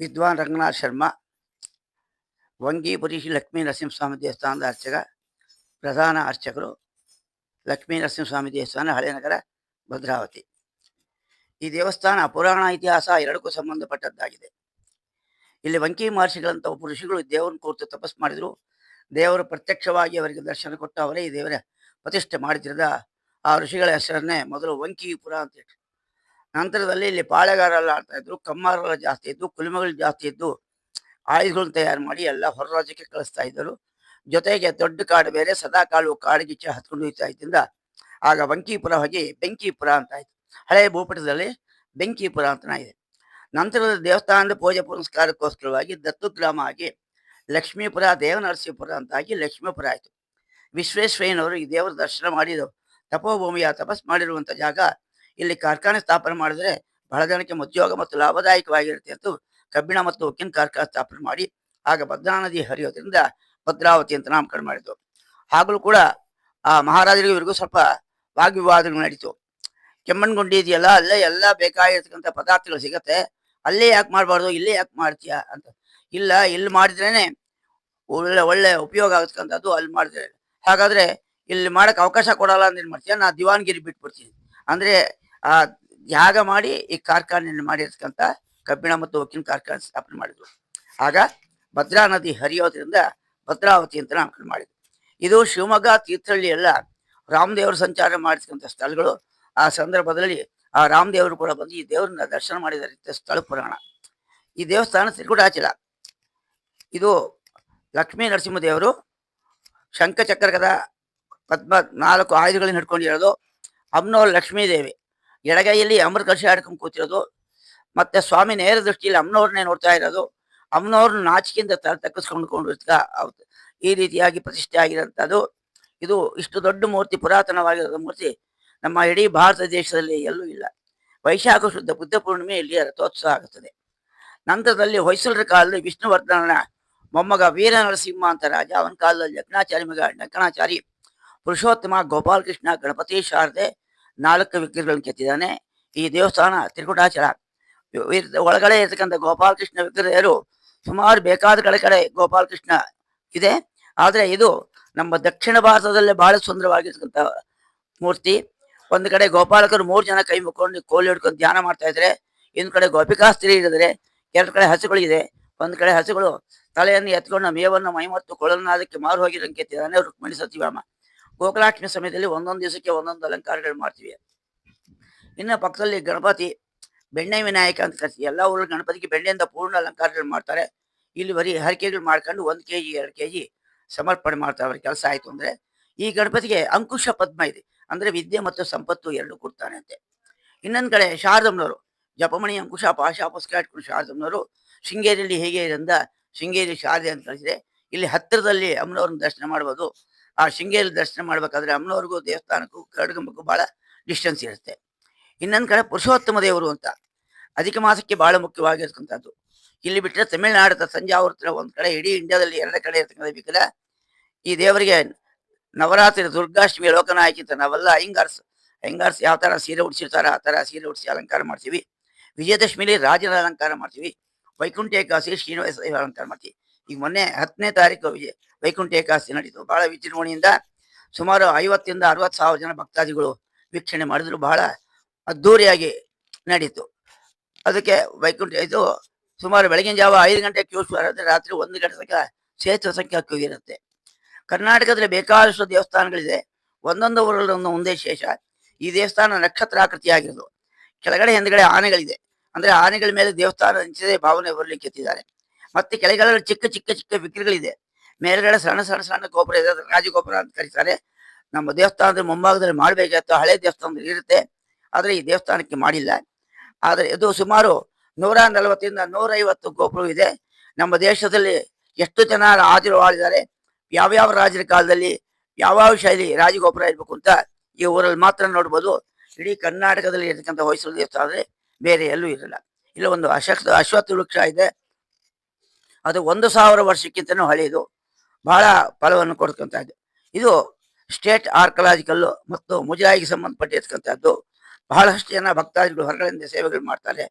ವಿದ್ವಾನ್ ರಂಗನಾಥ್ ಶರ್ಮಾ, ವಂಗೀಪುರಿ ಶ್ರೀ ಲಕ್ಷ್ಮೀ ನರಸಿಂಹಸ್ವಾಮಿ ದೇವಸ್ಥಾನದ ಅರ್ಚಕ, ಪ್ರಧಾನ ಅರ್ಚಕರು, ಲಕ್ಷ್ಮೀ ನರಸಿಂಹಸ್ವಾಮಿ ದೇವಸ್ಥಾನ ಹಳೆನಗರ ಭದ್ರಾವತಿ. ಈ ದೇವಸ್ಥಾನ ಪುರಾಣ ಇತಿಹಾಸ ಎರಡಕ್ಕೂ ಸಂಬಂಧಪಟ್ಟದ್ದಾಗಿದೆ. ಇಲ್ಲಿ ವಂಕಿ ಮಹರ್ಷಿಗಳಂತಹ ಒಬ್ಬ ಋಷಿಗಳು ದೇವರನ್ನು ಕೂರ್ತು ತಪಸ್ ಮಾಡಿದರು. ದೇವರು ಪ್ರತ್ಯಕ್ಷವಾಗಿ ಅವರಿಗೆ ದರ್ಶನ ಕೊಟ್ಟ ಅವರೇ ಈ ದೇವರ ಪ್ರತಿಷ್ಠೆ ಮಾಡಿದ್ರದ ಆ ಋಷಿಗಳ ಹೆಸರನ್ನೇ ಮೊದಲು ವಂಕಿಪುರ ಅಂತ ಇಟ್ರು ನಂತರದಲ್ಲಿ ಇಲ್ಲಿ ಪಾಳೆಗಾರರೆಲ್ಲ ಆಡ್ತಾ ಇದ್ರು ಕಮ್ಮಾರೆಲ್ಲ ಜಾಸ್ತಿ ಇದ್ದು ಕುಲುಮೆಗಳು ಜಾಸ್ತಿ ಇದ್ದು ಆಯುಧಗಳನ್ನ ತಯಾರು ಮಾಡಿ ಎಲ್ಲ ಹೊರ ರಾಜ್ಯಕ್ಕೆ ಕಳಿಸ್ತಾ ಇದ್ದರು. ಜೊತೆಗೆ ದೊಡ್ಡ ಕಾಡು ಬೇರೆ ಸದಾ ಕಾಳು ಕಾಡಿಗಿಚ್ಚ ಹತ್ಕೊಂಡು ಹೋಗ್ತಾ ಇದ್ದಿಂದ ಆಗ ವಂಕಿಪುರ ಹೋಗಿ ಬೆಂಕಿಪುರ ಅಂತ ಆಯ್ತು. ಹಳೆ ಭೂಪಟದಲ್ಲಿ ಬೆಂಕಿಪುರ ಅಂತ ಇದೆ. ನಂತರದ ದೇವಸ್ಥಾನದ ಪೂಜೆ ಪುರಸ್ಕಾರಕ್ಕೋಸ್ಕರವಾಗಿ ದತ್ತು ಗ್ರಾಮ ಆಗಿ ಲಕ್ಷ್ಮೀಪುರ, ದೇವನರಸೀಪುರ ಅಂತಾಗಿ ಲಕ್ಷ್ಮೀಪುರ ಆಯಿತು. ವಿಶ್ವೇಶ್ವರಯ್ಯನವರು ಈ ದೇವರ ದರ್ಶನ ಮಾಡಿದ್ರು ತಪೋಭೂಮಿಯ ತಪಸ್ ಮಾಡಿರುವಂತ ಜಾಗ ಇಲ್ಲಿ ಕಾರ್ಖಾನೆ ಸ್ಥಾಪನೆ ಮಾಡಿದ್ರೆ ಬಹಳ ಜನಕ್ಕೆ ಉದ್ಯೋಗ ಮತ್ತು ಲಾಭದಾಯಕವಾಗಿರುತ್ತೆ ಅಂತ ಕಬ್ಬಿಣ ಮತ್ತು ಉಕ್ಕಿನ ಕಾರ್ಖಾನೆ ಸ್ಥಾಪನೆ ಮಾಡಿ, ಆಗ ಭದ್ರಾ ನದಿ ಹರಿಯೋದ್ರಿಂದ ಭದ್ರಾವತಿ ಅಂತ ನಾಮಕರಣ ಮಾಡಿದ್ರು. ಆಗಲೂ ಕೂಡ ಆ ಮಹಾರಾಜರಿಗೂ ಇವರಿಗೂ ಸ್ವಲ್ಪ ವಾಗ್ವಿವಾದಗಳು ನಡೀತು. ಕೆಮ್ಮಣ್ಗುಂಡಿ ಇದೆಯಲ್ಲ, ಅಲ್ಲೇ ಎಲ್ಲ ಬೇಕಾಗಿರ್ತಕ್ಕಂಥ ಪದಾರ್ಥಗಳು ಸಿಗತ್ತೆ. ಅಲ್ಲೇ ಯಾಕೆ ಮಾಡಬಾರ್ದು, ಇಲ್ಲೇ ಯಾಕೆ ಮಾಡ್ತೀಯಾ ಅಂತ. ಇಲ್ಲ, ಇಲ್ಲಿ ಮಾಡಿದ್ರೇನೆ ಒಳ್ಳೆ ಒಳ್ಳೆ ಉಪಯೋಗ ಆಗತಕ್ಕಂಥದ್ದು ಅಲ್ಲಿ ಮಾಡಿದ್ರೆ. ಹಾಗಾದ್ರೆ ಇಲ್ಲಿ ಮಾಡಕ್ಕೆ ಅವಕಾಶ ಕೊಡಲ್ಲ ಅಂದ್ರೆ ಏನ್ ಮಾಡ್ತೀಯ? ನಾ ದಿವಾನ್ಗಿರಿ ಬಿಟ್ಬಿಡ್ತೀನಿ. ಅಂದ್ರೆ ಆ ಯಾಗ ಮಾಡಿ ಈ ಕಾರ್ಖಾನೆಯನ್ನು ಮಾಡಿರ್ತಕ್ಕಂಥ ಕಬ್ಬಿಣ ಮತ್ತು ಉಕ್ಕಿನ ಕಾರ್ಖಾನೆ ಸ್ಥಾಪನೆ ಮಾಡಿದ್ರು. ಆಗ ಭದ್ರಾ ನದಿ ಹರಿಯೋದ್ರಿಂದ ಭದ್ರಾವತಿ ಅಂತ ನಾಮಕರಣ ಮಾಡಿದ್ರು. ಇದು ಶಿವಮೊಗ್ಗ ತೀರ್ಥಹಳ್ಳಿ ಎಲ್ಲ ರಾಮದೇವರು ಸಂಚಾರ ಮಾಡಿರ್ತಕ್ಕಂಥ ಸ್ಥಳಗಳು. ಆ ಸಂದರ್ಭದಲ್ಲಿ ಆ ರಾಮದೇವರು ಕೂಡ ಬಂದು ಈ ದೇವರನ್ನ ದರ್ಶನ ಮಾಡಿದ ರೀತಿಯ ಸ್ಥಳ ಪುರಾಣ. ಈ ದೇವಸ್ಥಾನ ತ್ರಿಕುಟಾಚಲ ಇದು ಲಕ್ಷ್ಮೀ ನರಸಿಂಹ ದೇವರು ಶಂಖಚಕ್ರಕದ ಪದ್ಮ ನಾಲ್ಕು ಆಯುಧಗಳನ್ನ ಹಿಡ್ಕೊಂಡಿರೋದು ಲಕ್ಷ್ಮೀ ದೇವಿ ಎಡಗೈಯಲ್ಲಿ ಅಮೃತ ಕಲಶ ಹಿಡ್ಕೊಂಡು ಕೂತಿರೋದು, ಮತ್ತೆ ಸ್ವಾಮಿ ನೇರ ದೃಷ್ಟಿಯಲ್ಲಿ ಅಮ್ಮನವ್ರನ್ನೇ ನೋಡ್ತಾ ಇರೋದು, ಅಮ್ಮನವ್ರನ್ನ ನಾಚಿಕೆಯಿಂದ ತರ ತಕ್ಕಿಸ್ಕೊಂಡು ಈ ರೀತಿಯಾಗಿ ಪ್ರತಿಷ್ಠೆ ಆಗಿರೋಂಥದ್ದು. ಇದು ಇಷ್ಟು ದೊಡ್ಡ ಮೂರ್ತಿ ಪುರಾತನವಾಗಿರೋ ಮೂರ್ತಿ, ನಮ್ಮ ಇಡೀ ಭಾರತ ದೇಶದಲ್ಲಿ ಎಲ್ಲೂ ಇಲ್ಲ. ವೈಶಾಖ ಶುದ್ಧ ಬುದ್ಧ ಪೂರ್ಣಿಮೆ ಇಲ್ಲಿ ರಥೋತ್ಸವ ಆಗುತ್ತದೆ. ನಂತರದಲ್ಲಿ ಹೊಯ್ಸಳರ ಕಾಲದಲ್ಲಿ ವಿಷ್ಣುವರ್ಧನನ ಮೊಮ್ಮಗ ವೀರ ನರಸಿಂಹ ಅಂತ ರಾಜ, ಅವನ ಕಾಲದಲ್ಲಿ ಲಗ್ನಾಚಾರಿ ಮಗ ಲಗ್ನಾಚಾರಿ ಪುರುಷೋತ್ತಮ ಗೋಪಾಲಕೃಷ್ಣ, ಗಣಪತಿ, ಶಾರದೆ ನಾಲ್ಕು ವಿಗ್ರಹಗಳನ್ನು ಕೆತ್ತಿದ್ದಾನೆ. ಈ ದೇವಸ್ಥಾನ ತ್ರಿಕುಟಾಚಲ ಒಳಗಡೆ ಇರ್ತಕ್ಕಂಥ ಗೋಪಾಲಕೃಷ್ಣ ವಿಗ್ರಹರು ಸುಮಾರು ಬೇಕಾದ ಕಡೆ ಕಡೆ ಗೋಪಾಲಕೃಷ್ಣ ಇದೆ. ಆದರೆ ಇದು ನಮ್ಮ ದಕ್ಷಿಣ ಭಾರತದಲ್ಲೇ ಬಹಳ ಸುಂದರವಾಗಿರ್ತಕ್ಕಂಥ ಮೂರ್ತಿ. ಒಂದು ಕಡೆ ಗೋಪಾಲಕರು ಮೂರು ಜನ ಕೈ ಮುಕ್ಕೊಂಡು ಕೋಲಿ ಹಿಡ್ಕೊಂಡು ಧ್ಯಾನ ಮಾಡ್ತಾ ಇದ್ರೆ, ಇನ್ನೊಂದು ಕಡೆ ಗೋಪಿಕಾ ಸ್ತ್ರೀ ಇರಿದ್ರೆ ಎರಡು ಕಡೆ ಹಸುಗಳು ಇದೆ. ಒಂದು ಕಡೆ ಹಸುಗಳು ತಲೆಯನ್ನು ಎತ್ಕೊಂಡು ಮೇವನ್ನು ಮೈಮತ್ತು ಮತ್ತು ಕೊಳಲನ್ನ ಅದಕ್ಕೆ ಮಾರು ಹೋಗಿರಂಗೆ ರುಕ್ಮಿಣಿ ಸತ್ಯಭಾಮ. ಗೋಕುಲಾಷ್ಟಮಿ ಸಮಯದಲ್ಲಿ ಒಂದೊಂದು ದಿವಸಕ್ಕೆ ಒಂದೊಂದು ಅಲಂಕಾರಗಳು ಮಾಡ್ತೀವಿ. ಇನ್ನು ಪಕ್ಕದಲ್ಲಿ ಗಣಪತಿ, ಬೆಣ್ಣೆ ವಿನಾಯಕ ಅಂತ ಕರಿತೀವಿ. ಎಲ್ಲ ಊರು ಗಣಪತಿಗೆ ಬೆಣ್ಣೆಯಿಂದ ಪೂರ್ಣ ಅಲಂಕಾರಗಳು ಮಾಡ್ತಾರೆ. ಇಲ್ಲಿ ಬರೀ ಹರಕೆಗಳು ಮಾಡ್ಕೊಂಡು ಒಂದ್ ಕೆಜಿ, ಎರಡು ಕೆಜಿ ಸಮರ್ಪಣೆ ಮಾಡ್ತಾರೆ ಅವ್ರ ಕೆಲಸ ಆಯ್ತು ಅಂದ್ರೆ. ಈ ಗಣಪತಿಗೆ ಅಂಕುಶ ಪದ್ಮ ಇದೆ. ಅಂದ್ರೆ ವಿದ್ಯೆ ಮತ್ತು ಸಂಪತ್ತು ಎರಡು ಕೊಡ್ತಾನೆ ಅಂತೆ ಇನ್ನೊಂದ್ ಕಡೆ ಶಾರದಮ್ನವರು ಜಪಮಣಿ, ಅಂಕುಶ ಪಾಶ ಪುಸ್ತಕ ಇಟ್ಕೊಂಡು ಶಾರದಮ್ಮನವರು ಶೃಂಗೇರಿಯಲ್ಲಿ ಹೇಗೆ ಇದರಿಂದ ಶೃಂಗೇರಿ ಶಾರದೆ ಅಂತ ಕಳಿಸಿದೆ ಇಲ್ಲಿ ಹತ್ತಿರದಲ್ಲಿ ಅಮ್ಮನವ್ರನ್ನ ದರ್ಶನ ಮಾಡ್ಬೋದು. ಆ ಶೃಂಗೇರಿ ದರ್ಶನ ಮಾಡ್ಬೇಕಾದ್ರೆ ಅಮ್ಮನವ್ರಿಗೂ ದೇವಸ್ಥಾನಕ್ಕೂ ಕಡ್ಗಂಬಕ್ಕೂ ಬಹಳ ಡಿಸ್ಟೆನ್ಸ್ ಇರುತ್ತೆ. ಇನ್ನೊಂದು ಕಡೆ ಪುರುಷೋತ್ತಮ ದೇವರು ಅಂತ. ಅಧಿಕ ಮಾಸಕ್ಕೆ ಬಹಳ ಮುಖ್ಯವಾಗಿರ್ತಕ್ಕಂಥದ್ದು. ಇಲ್ಲಿ ಬಿಟ್ಟರೆ ತಮಿಳುನಾಡು ಸಂಜಾವೃತ ಒಂದ್ ಕಡೆ ಇಡೀ ಇಂಡಿಯಾದಲ್ಲಿ ಎರಡು ಕಡೆ ಇರ್ತಕ್ಕಂಥ ವಿಗ್ರಹ ಈ ದೇವರಿಗೆ ನವರಾತ್ರಿ ದುರ್ಗಾಷ್ಟಮಿ ಲೋಕನಾಯಕಿ ಅಂತ ನಾವೆಲ್ಲ ಅಯ್ಯಂಗಾರ್ಸ್ ಅಯ್ಯಂಗಾರ್ಸ್ ಯಾವ ತರ ಸೀರೆ ಉಡ್ಸಿರ್ತಾರ ಆ ತರ ಸೀರೆ ಉಡಿಸಿ ಅಲಂಕಾರ ಮಾಡ್ತೀವಿ. ವಿಜಯದಶಮಿಲಿ ರಾಜನ ಅಲಂಕಾರ ಮಾಡ್ತೀವಿ. ವೈಕುಂಠ ಏಕಾಸಿ ಶ್ರೀನಿವಾಸ ಅಲಂಕಾರ ಮಾಡ್ತೀವಿ. ಈಗ ಮೊನ್ನೆ ಹತ್ತನೇ ತಾರೀಕು ವಿಜಯ ವೈಕುಂಠ ಏಕಾದಶಿ ನಡೀತು ಬಹಳ ವಿಜೃಂಭಣೆಯಿಂದ ಸುಮಾರು ಐವತ್ತಿಂದ ಅರವತ್ತು ಸಾವಿರ ಜನ ಭಕ್ತಾದಿಗಳು ವೀಕ್ಷಣೆ ಮಾಡಿದ್ರು. ಬಹಳ ಅದ್ಧೂರಿಯಾಗಿ ನಡೀತು. ಅದಕ್ಕೆ ವೈಕುಂಠ ಇದು ಸುಮಾರು ಬೆಳಗಿನ ಜಾವ ಐದು ಗಂಟೆ ಕ್ಯೂ ಶುರು ರಾತ್ರಿ ಒಂದು ಗಂಟೆ ತನಕ ಕ್ಷೇತ್ರ ಸಂಖ್ಯೆ ಕ್ಯೂ ಇರುತ್ತೆ. ಕರ್ನಾಟಕದಲ್ಲಿ ಬೇಕಾದಷ್ಟು ದೇವಸ್ಥಾನಗಳಿದೆ. ಒಂದೊಂದು ಊರಲ್ಲಿ ಒಂದು ಒಂದೇ ಶೇಷ. ಈ ದೇವಸ್ಥಾನ ನಕ್ಷತ್ರಾಕೃತಿಯಾಗಿರೋದು. ಕೆಳಗಡೆ ಹಿಂದ್ಗಡೆ ಆನೆಗಳಿದೆ. ಅಂದ್ರೆ ಆನೆಗಳ ಮೇಲೆ ದೇವಸ್ಥಾನ ನಿಂತಿದೆ ಭಾವನೆ ಬರಲಿಕ್ಕೆ ಎತ್ತಿದ್ದಾರೆ. ಮತ್ತೆ ಕೆಳಗಡೆ ಚಿಕ್ಕ ಚಿಕ್ಕ ಚಿಕ್ಕ ವಿಗ್ರಹಗಳಿದೆ. ಮೇಲ್ಗಡೆ ಸಣ್ಣ ಸಣ್ಣ ಸಣ್ಣ ಗೋಪುರ ಇದೆ ರಾಜಗೋಪುರ ಅಂತ ಕರೀತಾರೆ. ನಮ್ಮ ದೇವಸ್ಥಾನದ ಮುಂಭಾಗದಲ್ಲಿ ಮಾಡಬೇಕಾಯ್ತು ಹಳೆ ದೇವಸ್ಥಾನದಲ್ಲಿ ಇರುತ್ತೆ. ಆದ್ರೆ ಈ ದೇವಸ್ಥಾನಕ್ಕೆ ಮಾಡಿಲ್ಲ. ಆದ್ರೆ ಇದು ಸುಮಾರು ನೂರ ನಲವತ್ತರಿಂದ ನೂರೈವತ್ತು ಗೋಪುರ ಇದೆ. ನಮ್ಮ ದೇಶದಲ್ಲಿ ಎಷ್ಟು ಜನ ರಾಜರು ಆಳಿದ್ದಾರೆ ಯಾವ್ಯಾವ ರಾಜರ ಕಾಲದಲ್ಲಿ ಯಾವ್ಯಾವ ಶೈಲಿ ರಾಜಗೋಪುರ ಇರಬೇಕು ಅಂತ ಈ ಊರಲ್ಲಿ ಮಾತ್ರ ನೋಡ್ಬೋದು. ಇಡೀ ಕರ್ನಾಟಕದಲ್ಲಿ ಇರತಕ್ಕಂಥ ಹೊಯ್ಸಳ ದೇವಸ್ಥಾನ ಬೇರೆ ಎಲ್ಲೂ ಇರಲ್ಲ. ಇಲ್ಲ ಒಂದು ಅಶ್ವತ್ಥ ಅಶ್ವತ್ಥ ವೃಕ್ಷ ಇದೆ. ಅದು ಒಂದು ಸಾವಿರ ವರ್ಷಕ್ಕಿಂತನೂ ಹಳೆಯದು. ಬಹಳ ಫಲವನ್ನು ಕೊಡ್ತಕ್ಕಂಥದ್ದು ಇದು ಸ್ಟೇಟ್ ಆರ್ಕಲಾಜಿಕಲ್ ಮತ್ತು ಮುಜರಾಯಿಗೆ ಸಂಬಂಧಪಟ್ಟಿರ್ತಕ್ಕಂಥದ್ದು ಬಹಳಷ್ಟು ಜನ ಭಕ್ತಾದಿಗಳು ಹೊರಗಡೆಯಿಂದ ಸೇವೆಗಳು ಮಾಡ್ತಾರೆ.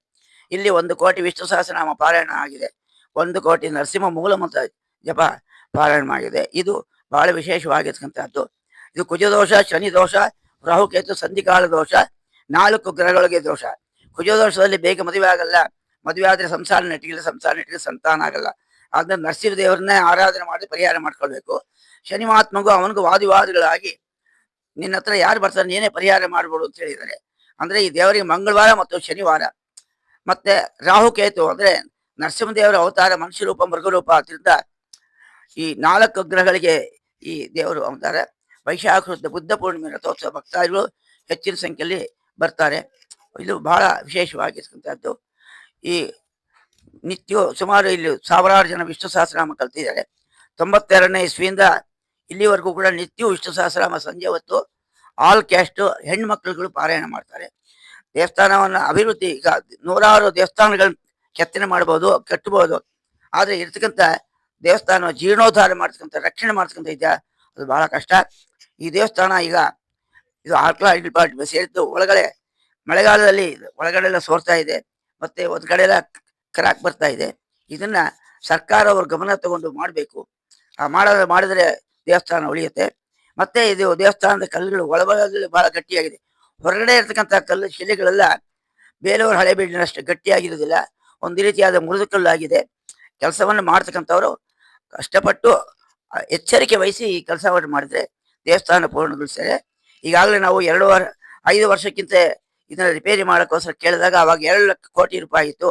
ಇಲ್ಲಿ ಒಂದು ಕೋಟಿ ವಿಷ್ಣು ಸಹಸ್ರನಾಮ ಪಾರಾಯಣ ಆಗಿದೆ. ಒಂದು ಕೋಟಿ ನರಸಿಂಹ ಮೂಲ ಮಂತ್ರ ಜಪ ಪಾರಾಯಣ ಆಗಿದೆ. ಇದು ಬಹಳ ವಿಶೇಷವಾಗಿರ್ತಕ್ಕಂಥದ್ದು ಇದು ಕುಜದೋಷ ಶನಿ ದೋಷ ರಾಹುಕೇತು ಸಂಧಿಕಾಲ ದೋಷ, ನಾಲ್ಕು ಗ್ರಹಗಳಿಗೆ ದೋಷ. ಕುಜದೋಷದಲ್ಲಿ ಬೇಗ ಮದುವೆ ಆಗಲ್ಲ. ಮದುವೆ ಆದ್ರೆ ಸಂಸಾರ ನೆಟ್ಟಿಗಿಲ್ಲ ಸಂಸಾರ ನೆಟ್ಟಿಗೆ ಸಂತಾನ ಆಗಲ್ಲ. ಆದ್ರೆ ನರಸಿಂಹ ದೇವರನ್ನೇ ಆರಾಧನೆ ಮಾಡಿ ಪರಿಹಾರ ಮಾಡ್ಕೊಳ್ಬೇಕು. ಶನಿ ಮಹಾತ್ಮಗೂ ಅವನಿಗೂ ವಾದಿವಾದಗಳಾಗಿ ನಿನ್ನ ಹತ್ರ ಯಾರು ಬರ್ತಾರೆ ನೀನೇ ಪರಿಹಾರ ಮಾಡ್ಬೋದು ಅಂತ ಹೇಳಿದ್ದಾರೆ. ಅಂದ್ರೆ ಈ ದೇವರಿಗೆ ಮಂಗಳವಾರ ಮತ್ತು ಶನಿವಾರ. ಮತ್ತೆ ರಾಹುಕೇತು ಅಂದ್ರೆ ನರಸಿಂಹದೇವರ ಅವತಾರ ಮನುಷ್ಯ ರೂಪ ಮೃಗರೂಪ ಆದ್ರಿಂದ ಈ ನಾಲ್ಕು ಗ್ರಹಗಳಿಗೆ ಈ ದೇವರು ಅವತಾರ. ವೈಶಾಖ ಬುದ್ಧ ಪೂರ್ಣಿಮೆ, ರಥೋತ್ಸವ ಭಕ್ತಾದಿಗಳು ಹೆಚ್ಚಿನ ಸಂಖ್ಯೆಯಲ್ಲಿ ಬರ್ತಾರೆ. ಇದು ಬಹಳ ವಿಶೇಷವಾಗಿರ್ತಕ್ಕಂಥದ್ದು. ಈ ನಿತ್ಯ ಸುಮಾರು ಇಲ್ಲಿ ಸಾವಿರಾರು ಜನ ವಿಷ್ಣು ಸಹಸ್ರನಾಮ ಕಲ್ತಿದ್ದಾರೆ. ತೊಂಬತ್ತೆರಡನೇ ಇಸ್ವಿಯಿಂದ ಇಲ್ಲಿವರೆಗೂ ಕೂಡ ನಿತ್ಯ ವಿಷ್ಣು ಸಹಸ್ರನಾಮ ಸಂಜೆ ಹೊತ್ತು ಆಲ್ ಕ್ಯಾಸ್ಟ್ ಹೆಣ್ಮಕ್ಳುಗಳು ಪಾರಾಯಣ ಮಾಡ್ತಾರೆ. ದೇವಸ್ಥಾನವನ್ನು ಅಭಿವೃದ್ಧಿ ಈಗ ನೂರಾರು ದೇವಸ್ಥಾನಗಳನ್ನ ಕೆತ್ತನೆ ಮಾಡ್ಬೋದು, ಕಟ್ಟಬಹುದು. ಆದ್ರೆ ಇರ್ತಕ್ಕಂಥ ದೇವಸ್ಥಾನ ಜೀರ್ಣೋದ್ಧಾರ ಮಾಡ್ತಕ್ಕಂಥ, ರಕ್ಷಣೆ ಮಾಡ್ತಕ್ಕಂಥ ಇದೆಯಾ? ಅದು ಬಹಳ ಕಷ್ಟ. ಈ ದೇವಸ್ಥಾನ ಈಗ ಇದು ಆರ್ಕ್ಲಾ ಇಡ್ಬಾರ್ಟ್ ಸೇರಿದ್ದು ಒಳಗಡೆ ಮಳೆಗಾಲದಲ್ಲಿ ಒಳಗಡೆ ಎಲ್ಲ ಸೋರ್ತಾ ಇದೆ. ಮತ್ತೆ ಒಂದು ಕಡೆ ಎಲ್ಲ ಕ್ರಾಕ್ ಬರ್ತಾ ಇದೆ. ಇದನ್ನ ಸರ್ಕಾರ ಅವರು ಗಮನ ತಗೊಂಡು ಮಾಡಬೇಕು. ಆ ಮಾಡ ಮಾಡಿದ್ರೆ ದೇವಸ್ಥಾನ ಉಳಿಯುತ್ತೆ. ಮತ್ತೆ ಇದು ದೇವಸ್ಥಾನದ ಕಲ್ಲುಗಳು ಒಳಭಾಗದಲ್ಲಿ ಬಹಳ ಗಟ್ಟಿಯಾಗಿದೆ. ಹೊರಗಡೆ ಇರ್ತಕ್ಕಂಥ ಕಲ್ಲು ಶಿಲೆಗಳೆಲ್ಲ ಬೇರೆಯವ್ರ ಹಳೆ ಬೀಡಿನಷ್ಟು ಗಟ್ಟಿಯಾಗಿರೋದಿಲ್ಲ ಒಂದು ರೀತಿಯಾದ ಮುರಿದು ಕಲ್ಲು ಆಗಿದೆ ಕೆಲಸವನ್ನು ಮಾಡ್ತಕ್ಕಂಥವ್ರು ಕಷ್ಟಪಟ್ಟು ಎಚ್ಚರಿಕೆ ವಹಿಸಿ ಈ ಕೆಲಸವನ್ನು ಮಾಡಿದ್ರೆ ದೇವಸ್ಥಾನ ಪೂರ್ಣಗೊಳಿಸ್ತಾರೆ. ಈಗಾಗಲೇ ನಾವು ಎರಡು ವಾರ, ಐದು ವರ್ಷಕ್ಕಿಂತ ಇದನ್ನ ರಿಪೇರಿ ಮಾಡೋಕ್ಕೋಸ್ಕರ ಕೇಳಿದಾಗ ಅವಾಗ ಎರಡು ಲಕ್ಷ ಕೋಟಿ ರೂಪಾಯಿ ಇತ್ತು.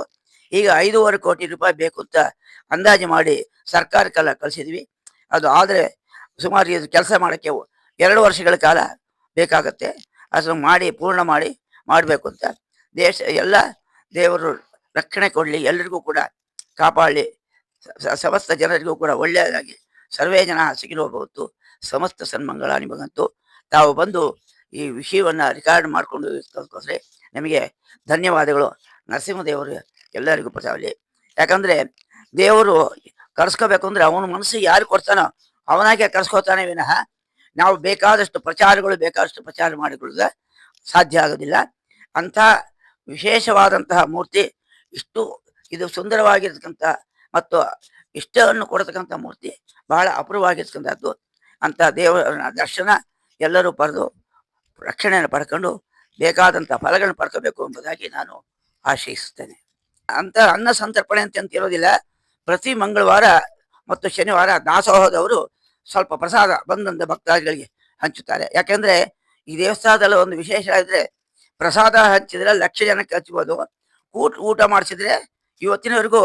ಈಗ ಐದೂವರೆ ಕೋಟಿ ರೂಪಾಯಿ ಬೇಕು ಅಂತ ಅಂದಾಜು ಮಾಡಿ ಸರ್ಕಾರಕ್ಕೆಲ್ಲ ಕಳಿಸಿದ್ವಿ. ಅದು ಆದರೆ ಸುಮಾರು ಇದು ಕೆಲಸ ಮಾಡೋಕ್ಕೆ ಎರಡು ವರ್ಷಗಳ ಕಾಲ ಬೇಕಾಗತ್ತೆ. ಅದನ್ನು ಮಾಡಿ, ಪೂರ್ಣ ಮಾಡಿ, ಮಾಡಬೇಕು ಅಂತ ದೇಶ, ಎಲ್ಲ ದೇವರು ರಕ್ಷಣೆ ಕೊಡಲಿ ಎಲ್ಲರಿಗೂ ಕೂಡ ಕಾಪಾಡಲಿ. ಸಮಸ್ತ ಜನರಿಗೂ ಕೂಡ ಒಳ್ಳೆಯದಾಗಿ ಸರ್ವೇ ಜನ ಸಿಗಿರೋಬಹುದು ಸಮಸ್ತ ಸನ್ಮಂಗಳ ನಿಮಗಂತೂ ತಾವು ಬಂದು ಈ ವಿಷಯವನ್ನ ರೆಕಾರ್ಡ್ ಮಾಡಿಕೊಂಡು ಇರೋದಕ್ಕೋಸ್ಕರ ನಿಮಗೆ ಧನ್ಯವಾದಗಳು. ನರಸಿಂಹದೇವರು ಎಲ್ಲರಿಗೂ ಪ್ರಸಾದಿ ಯಾಕಂದ್ರೆ ದೇವರು ಕರ್ಸ್ಕೋಬೇಕು ಅಂದ್ರೆ ಅವನ ಮನಸ್ಸಿಗೆ ಯಾರು ಕೊಡ್ತಾನೋ ಅವನಾಗೆ ಕರ್ಸ್ಕೋತಾನೆ ವಿನಃ ನಾವು ಬೇಕಾದಷ್ಟು ಪ್ರಚಾರಗಳು, ಬೇಕಾದಷ್ಟು ಪ್ರಚಾರ ಮಾಡಿಕೊಳ್ಳುದ ಸಾಧ್ಯ ಆಗೋದಿಲ್ಲ. ಅಂಥ ವಿಶೇಷವಾದಂತಹ ಮೂರ್ತಿ ಇಷ್ಟು, ಇದು ಸುಂದರವಾಗಿರ್ತಕ್ಕಂಥ ಮತ್ತು ಇಷ್ಟವನ್ನು ಕೊಡತಕ್ಕಂಥ ಮೂರ್ತಿ ಬಹಳ ಅಪೂರ್ವವಾಗಿರ್ತಕ್ಕಂಥದ್ದು ಅಂತ ದೇವರ ದರ್ಶನ ಎಲ್ಲರೂ ಪಡೆದು ರಕ್ಷಣೆಯನ್ನು ಪಡ್ಕೊಂಡು ಬೇಕಾದಂಥ ಫಲಗಳನ್ನು ಪಡ್ಕೋಬೇಕು ಎಂಬುದಾಗಿ ನಾನು ಆಶಯಿಸುತ್ತೇನೆ. ಅಂತ ಅನ್ನ ಸಂತರ್ಪಣೆ ಅಂತ ಅಂತ ಇರೋದಿಲ್ಲ. ಪ್ರತಿ ಮಂಗಳವಾರ ಮತ್ತು ಶನಿವಾರ ದಾಸೋಹದವರು ಸ್ವಲ್ಪ ಪ್ರಸಾದ ಬಂದಂತ ಭಕ್ತಾದಿಗಳಿಗೆ ಹಂಚುತ್ತಾರೆ. ಯಾಕೆಂದ್ರೆ ಈ ದೇವಸ್ಥಾನದಲ್ಲಿ ಒಂದು ವಿಶೇಷ ಇದ್ರೆ ಪ್ರಸಾದ ಹಂಚಿದ್ರೆ ಲಕ್ಷ ಜನಕ್ಕೆ ಹಚ್ಚಬಹುದು ಊಟ ಊಟ ಮಾಡಿಸಿದ್ರೆ ಇವತ್ತಿನವರೆಗೂ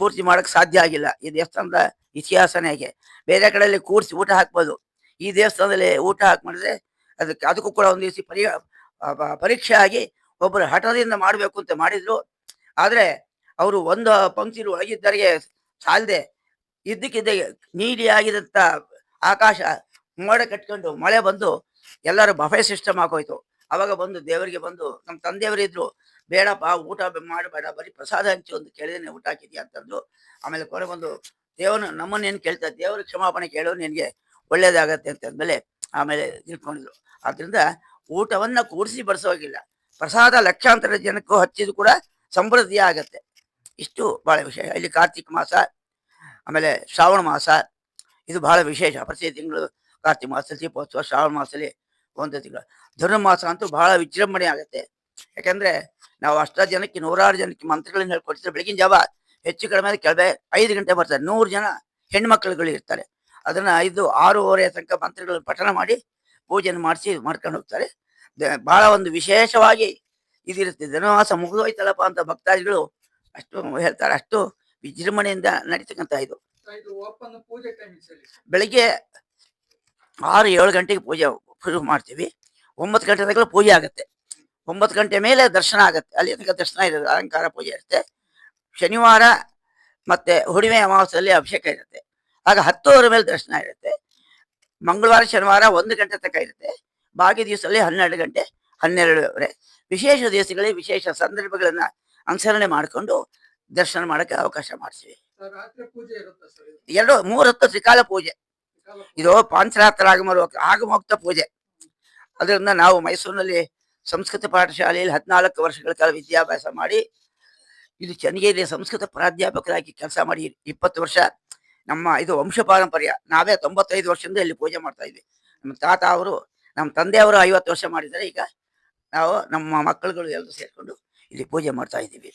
ಪೂರ್ತಿ ಮಾಡಕ್ ಸಾಧ್ಯ ಆಗಿಲ್ಲ. ಈ ದೇವಸ್ಥಾನದ ಇತಿಹಾಸನೇ ಹೇಗೆ? ಬೇರೆ ಕಡೆಯಲ್ಲಿ ಕೂರಿಸಿ ಊಟ ಹಾಕ್ಬೋದು. ಈ ದೇವಸ್ಥಾನದಲ್ಲಿ ಊಟ ಹಾಕಿ ಮಾಡಿದ್ರೆ ಅದಕ್ಕೆ, ಅದಕ್ಕೂ ಕೂಡ ಒಂದು ದಿವಸ ಪರಿ ಪರೀಕ್ಷೆ ಆಗಿ ಒಬ್ಬರು ಹಠದಿಂದ ಮಾಡಬೇಕು ಅಂತ ಮಾಡಿದ್ರು ಆದ್ರೆ ಅವರು ಒಂದು ಪಂಕ್ಷಿರು ಒಳಗಿದ್ದರಿಗೆ ಸಾಲದೆ ಇದ್ದಕ್ಕಿದ್ದ ನೀಲಿ ಆಕಾಶ ಮೋಡ ಕಟ್ಕೊಂಡು ಮಳೆ ಬಂದು ಎಲ್ಲರೂ ಬಫೆ ಸಿಸ್ಟಮ್ ಆಗೋಯ್ತು. ಅವಾಗ ಬಂದು ದೇವರಿಗೆ ಬಂದು ನಮ್ಮ ತಂದೆಯವರಿದ್ರು ಬೇಡಪ್ಪ, ಊಟ ಮಾಡಬೇಡ, ಬರೀ ಪ್ರಸಾದ ಹಂಚಿ ಒಂದು ಕೇಳಿದ್ರೆ ಊಟ ಹಾಕಿದ್ಯಾ? ಅಂತಂದ್ರು ಆಮೇಲೆ ಕೊನೆ ಬಂದು, ದೇವನು ನಮ್ಮನ್ನೇನು ಕೇಳ್ತಾ ದೇವರು ಕ್ಷಮಾಪಣೆ ಕೇಳೋ ನಿನಗೆ ಒಳ್ಳೇದಾಗತ್ತೆ ಅಂತ ಅಂದ್ಮೇಲೆ ಆಮೇಲೆ ತಿಳ್ಕೊಂಡಿದ್ರು ಆದ್ರಿಂದ ಊಟವನ್ನ ಕೂಡಿಸಿ ಬಡಿಸೋಗಿಲ್ಲ. ಪ್ರಸಾದ ಲಕ್ಷಾಂತರ ಜನಕ್ಕೂ ಹಚ್ಚಿದ್ರು ಕೂಡ ಸಮೃದ್ಧಿ ಆಗತ್ತೆ. ಇಷ್ಟು ಬಹಳ ವಿಶೇಷ. ಇಲ್ಲಿ ಕಾರ್ತಿಕ ಮಾಸ, ಆಮೇಲೆ ಶ್ರಾವಣ ಮಾಸ, ಇದು ಬಹಳ ವಿಶೇಷ. ಪ್ರತಿ ತಿಂಗಳು ಕಾರ್ತಿಕ ಮಾಸ, ದೀಪೋತ್ಸವ, ಶ್ರಾವಣ ಮಾಸದಲ್ಲಿ ಒಂದು ತಿಂಗಳು. ಧನುರ್ಮಾಸ ಅಂತೂ ಬಹಳ ವಿಜೃಂಭಣೆ ಆಗುತ್ತೆ. ಯಾಕಂದ್ರೆ ನಾವು ಅಷ್ಟ ಜನಕ್ಕೆ, ನೂರಾರು ಜನಕ್ಕೆ ಮಂತ್ರಗಳನ್ನ ಹೇಳ್ಕೊಡ್ತಿದ್ರೆ ಬೆಳಗಿನ ಜಾವ ಹೆಚ್ಚು ಕಡಿಮೆ ಕೆಳಗೆ ಐದು ಗಂಟೆ ಬರ್ತಾರೆ. ನೂರು ಜನ ಹೆಣ್ಮಕ್ಳುಗಳು ಇರ್ತಾರೆ. ಅದನ್ನ ಐದು, ಆರೂವರೆ ತನಕ ಮಂತ್ರಗಳನ್ನ ಪಠಣ ಮಾಡಿ ಪೂಜೆಯನ್ನು ಮಾಡಿಸಿ ಮಾಡ್ಕೊಂಡು ಹೋಗ್ತಾರೆ. ಬಹಳ ಒಂದು ವಿಶೇಷವಾಗಿ ಇದಿರುತ್ತೆ. ಧನುವಾಸ ಮುಗಿದೋಯ್ತಲ್ಲಪ್ಪ ಅಂತ ಭಕ್ತಾದಿಗಳು ಅಷ್ಟು ಹೇಳ್ತಾರೆ. ಅಷ್ಟು ವಿಜೃಂಭಣೆಯಿಂದ ನಡೀತಕ್ಕಂಥ ಇದು. ಬೆಳಿಗ್ಗೆ ಆರು ಏಳು ಗಂಟೆಗೆ ಪೂಜೆ ಶುರು ಮಾಡ್ತೀವಿ. ಒಂಬತ್ತು ಗಂಟೆ ತನಕ ಪೂಜೆ ಆಗುತ್ತೆ. ಒಂಬತ್ತು ಗಂಟೆ ಮೇಲೆ ದರ್ಶನ ಆಗುತ್ತೆ. ಅಲ್ಲಿ ತನಕ ದರ್ಶನ ಇರುತ್ತೆ. ಅಲಂಕಾರ ಪೂಜೆ ಇರುತ್ತೆ. ಶನಿವಾರ ಮತ್ತೆ ಹುಡಿಮೆ ಅಮಾವಾಸ್ಯಲ್ಲಿ ಅಭಿಷೇಕ ಇರುತ್ತೆ. ಆಗ ಹತ್ತುವರೆ ಮೇಲೆ ದರ್ಶನ ಇರುತ್ತೆ. ಮಂಗಳವಾರ ಶನಿವಾರ ಒಂದು ಗಂಟೆ ತನಕ ಇರುತ್ತೆ. ಬಾಕಿ ದಿವಸದಲ್ಲಿ ಹನ್ನೆರಡು ಗಂಟೆ ಹನ್ನೆರಡುವರೆ ವಿಶೇಷ ದಿವಸಗಳಲ್ಲಿ ವಿಶೇಷ ಸಂದರ್ಭಗಳನ್ನ ಅನುಸರಣೆ ಮಾಡಿಕೊಂಡು ದರ್ಶನ ಮಾಡಕ್ಕೆ ಅವಕಾಶ ಮಾಡ್ತೀವಿ. ಎರಡು, ಮೂರು ಹೊತ್ತು ತ್ರಿಕಾಲ ಪೂಜೆ. ಇದು ಪಾಂಚರಾತ್ರ ಆಗಮರು ಆಗಮೋಕ್ತ ಪೂಜೆ. ಅದರಿಂದ ನಾವು ಮೈಸೂರಿನಲ್ಲಿ ಸಂಸ್ಕೃತ ಪಾಠಶಾಲೆಯಲ್ಲಿ ಹದಿನಾಲ್ಕು ವರ್ಷಗಳ ಕಾಲ ವಿದ್ಯಾಭ್ಯಾಸ ಮಾಡಿ, ಇದು ಚನ್ನಗಿರಿಯ ಸಂಸ್ಕೃತ ಪ್ರಾಧ್ಯಾಪಕರಾಗಿ ಕೆಲಸ ಮಾಡಿ ಇಪ್ಪತ್ತು ವರ್ಷ ನಮ್ಮ ಇದು ವಂಶ ಪಾರಂಪರ್ಯ. ನಾವೇ ತೊಂಬತ್ತೈದು ವರ್ಷದಿಂದ ಇಲ್ಲಿ ಪೂಜೆ ಮಾಡ್ತಾ ಇದ್ವಿ. ನಮ್ಮ ತಾತ ಅವರು, ನಮ್ಮ ತಂದೆಯವರು ಐವತ್ತು ವರ್ಷ ಮಾಡಿದ್ದಾರೆ. ಈಗ ನಾವು ನಮ್ಮ ಮಕ್ಕಳುಗಳು ಎಲ್ಲರೂ ಸೇರಿಕೊಂಡು ಇಲ್ಲಿ ಪೂಜೆ ಮಾಡ್ತಾ ಇದ್ದೀವಿ.